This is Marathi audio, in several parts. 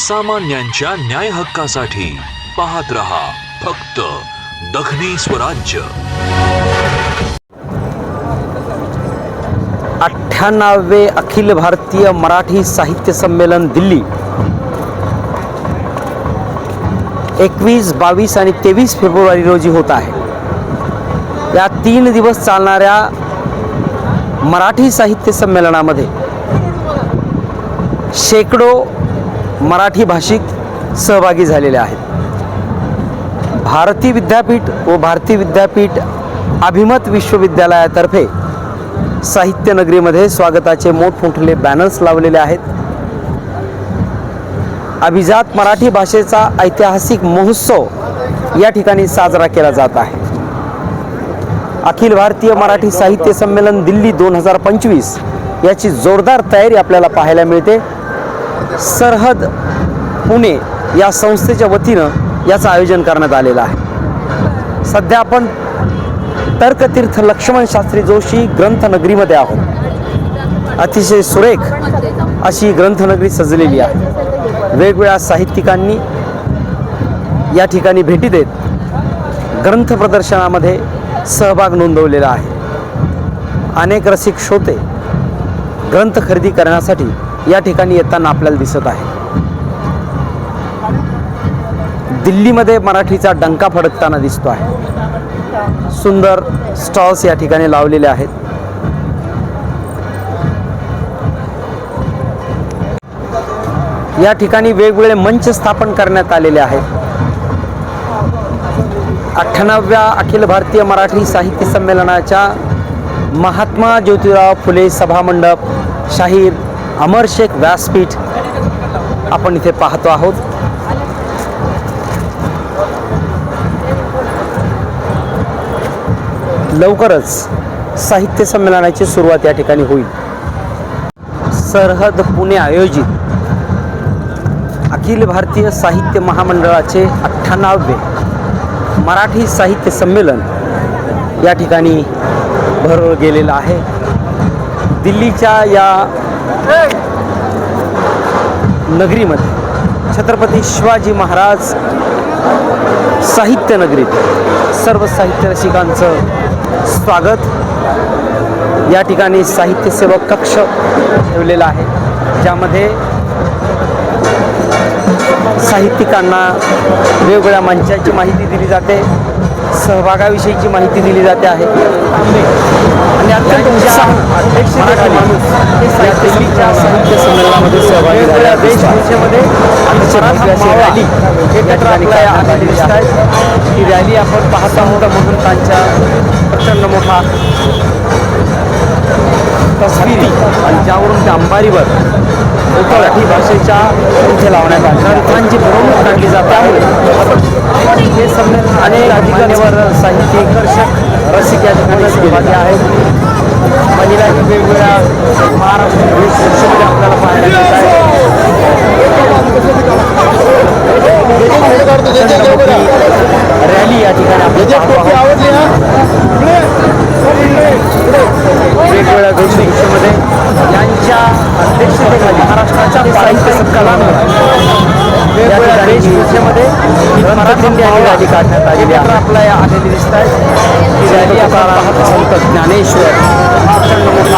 सामान्यांच्या न्याय हक्कासाठी पाहत रहा फक्त दखनी स्वराज्य अठ्ठ्याण्णवे अखिल भारतीय मराठी साहित्य संमेलन दिल्ली. एकवीस बावीस आणि तेवीस फेब्रुवारी रोजी होत आहे. या तीन दिवस चालणाऱ्या मराठी साहित्य संमेलनामध्ये शेकडो मराठी भाषिक सहभागी झालेले आहेत. भारती विद्यापीठ व भारती विद्यापीठ अभिमत विश्वविद्यालयातर्फे साहित्य नगरीमध्ये स्वागताचे मोठमोठले बॅनर्स लावलेले आहेत. अभिजात मराठी भाषेचा ऐतिहासिक महोत्सव या ठिकाणी साजरा केला जात आहे. अखिल भारतीय मराठी साहित्य संमेलन दिल्ली दोन हजार पंचवीस याची जोरदार तयारी आपल्याला पाहायला मिळते. सरहद पुणे या संस्थेच्या वतीनं याचं आयोजन करण्यात आलेलं आहे. सध्या आपण तर्कतीर्थ लक्ष्मण शास्त्री जोशी ग्रंथनगरीमध्ये आहोत. अतिशय सुरेख अशी ग्रंथनगरी सजलेली आहे. वेगवेगळ्या साहित्यिकांनी या ठिकाणी भेटी देत ग्रंथ प्रदर्शनामध्ये सहभाग नोंदवलेला आहे. अनेक रसिक श्रोते ग्रंथ खरेदी करण्यासाठी या ठिकाणी येताना आपल्याला दिसत आहे. दिल्लीमध्ये मराठीचा डंका फडकताना दिसतो आहे. सुंदर स्टॉल्स या ठिकाणी लावलेले आहेत. या ठिकाणी वेगवेगळे मंच स्थापन करण्यात आलेले आहेत. अठ्ठ्याण्णव्या अखिल भारतीय मराठी साहित्य संमेलनाच्या महात्मा ज्योतिराव फुले सभामंडप शाहीर अमर शेख व्यासपीठ आपण इथे पाहतो आहोत. लवकरच साहित्य संमेलनाची सुरुवात या ठिकाणी होईल. सरहद पुणे आयोजित अखिल भारतीय साहित्य महामंडळाचे अठ्ठ्याण्णवे मराठी साहित्य संमेलन या ठिकाणी भरवलं गेलेलं आहे. दिल्लीच्या या नगरीमध्ये. छत्रपती शिवाजी महाराज साहित्य नगरीत सर्व साहित्य रसिकांचं स्वागत. या ठिकाणी साहित्य सेवक कक्ष ठेवलेला आहे ज्यामध्ये साहित्यिकांना वेगवेगळ्या मंचांची माहिती दिली जाते सहभागाविषयीची माहिती दिली जाते आहे. आणि अत्यंत उत्साह मराठी माणूस हे साहित्य संमेलनामध्ये सहभागी झालेला वेशभूषेमध्ये रॅली एकत्र आपल्या आलेली दिसत आहेत ही रॅली आपण पाहत आहोत. महंतांच्या प्रचंड मोठा तस्विरी आणि ज्यावरून त्या अंबारीवर मराठी भाषेच्या इथे लावण्यात आल्या ग्रंथांची मिरवणूक काढली जाते त्यामुळे हे संमेलन अनेक मान्यवर साहित्यिक दर्शक रसिक या ठिकाणी सहभागी आहेत. महिलाही वेगवेगळ्या महाराष्ट्र वेशभूषेमध्ये आपल्याला पाहायला मिळत आहे. रॅली या ठिकाणी. वेगवेगळ्या वेशभूषेमध्ये यांच्या अध्यक्षतेखाली महाराष्ट्राच्या साहित्य संकलनावर वेगवेगळ्या वेशभूषेमध्ये मराठी रॅली रॅली काढण्यात आलेली आहे. आपल्या या आलेली दिसत आहे ही रॅली आपण संत ज्ञानेश्वर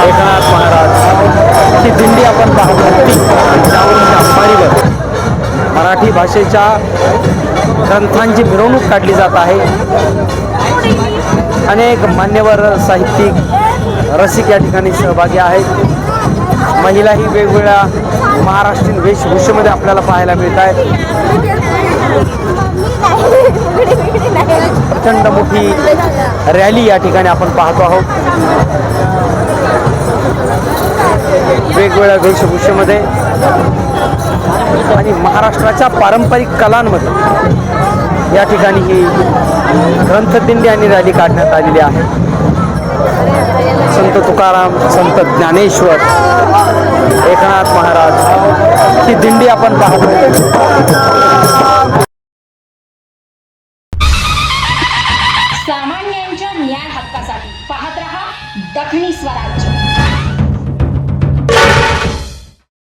एकनाथ महाराज. ही दिंडी आपण पाहत होती त्या अंबारीवर मराठी भाषेच्या ग्रंथांची मिरवणूक काढली जात आहे. अनेक मान्यवर साहित्यिक रसिक या ठिकाणी सहभागी आहेत. महिलाही वेगवेगळ्या महाराष्ट्रीयन वेशभूषेमध्ये आपल्याला पाहायला मिळत आहेत. प्रचंड मोठी रॅली या ठिकाणी आपण पाहतो आहोत. वेगवेगळ्या वेशभूषेमध्ये आणि महाराष्ट्राच्या पारंपरिक कलांमध्ये या ठिकाणी ही ग्रंथदिंडी आणि रॅली काढण्यात आलेली आहे. संत तुकाराम संत ज्ञानेश्वर एकनाथ महाराज ही दिंडी आपण पाहतो. सामान्यांच्या न्याय हक्कासाठी पाहत रहा दखनी स्वराज्य.